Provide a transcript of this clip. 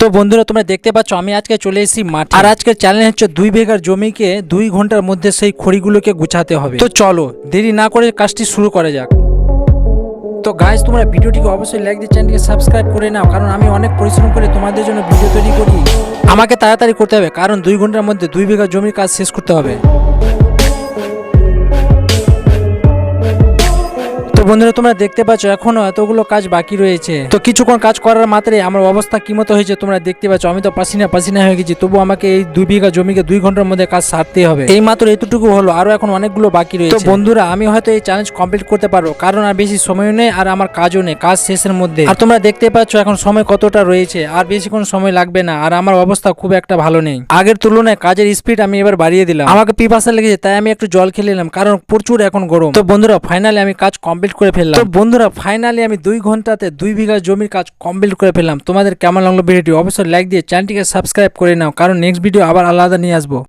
তো বন্ধুরা, তোমরা দেখতে পাচ্ছ, আমি আজকে চলে এসেছি মাঠে। আর আজকের চ্যালেঞ্জ হচ্ছে দুই বিঘার জমিকে দুই ঘণ্টার মধ্যে সেই খড়িগুলোকে গুছাতে হবে। তো চলো, দেরি না করে কাজটি শুরু করা যাক। তো গাইজ তোমরা ভিডিওটিকে অবশ্যই লাইক দিয়ে চ্যানেলটিকে সাবস্ক্রাইব করে নাও, কারণ আমি অনেক পরিশ্রম করে তোমাদের জন্য ভিডিও তৈরি করি। আমাকে তাড়াতাড়ি করতে হবে, কারণ দুই ঘণ্টার মধ্যে দুই বিঘা জমির কাজ শেষ করতে হবে। তো বন্ধুরা তোমরা দেখতে পাচ্ছ এখনও এতগুলো কাজ বাকি রয়েছে। তো কিছুক্ষণ কাজ করার মাত্রে আমার অবস্থা কি মতো হয়েছে তোমরা দেখতে পাচ্ছ আমি তো পাসিনা পাসিনা হয়ে গেছি তবু আমাকে এই দুই বিঘা জমিকে দুই ঘণ্টার মধ্যে কাজ সারতে হবে। এই মাত্র এতটুকু হলো আরও এখন অনেকগুলো বাকি রয়েছে। তো বন্ধুরা আমি হয়তো এই চ্যালেঞ্জ কমপ্লিট করতে পারব কারণ আর বেশি সময় নেই আর আমার কাজও নেই কাজ শেষের মধ্যে। আর তোমরা দেখতে পাচ্ছ এখন সময় কতটা রয়েছে আর বেশিক্ষণ সময় লাগবে না আর আমার অবস্থা খুব একটা ভালো নেই। আগের তুলনায় কাজের স্পিড আমি এবার বাড়িয়ে দিলাম। আমাকে পিপাসা লেগেছে তাই আমি একটু জল খেলে নিলাম কারণ প্রচুর এখন গরম। তো বন্ধুরা ফাইনালি আমি কাজ কমপ্লিট করে ফেললাম। তো বন্ধুরা ফাইনালি আমি দুই ঘন্টাতে দুই বিঘা জমির কাজ কমপ্লিট করে ফেললাম। তোমাদের কেমন লাগল ভিডিওটি অবশ্যই লাইক দিয়ে চ্যানেলটিকে সাবস্ক্রাইব করে নাও। কারণ নেক্সট ভিডিও আবার আলাদা নিয়ে আসব।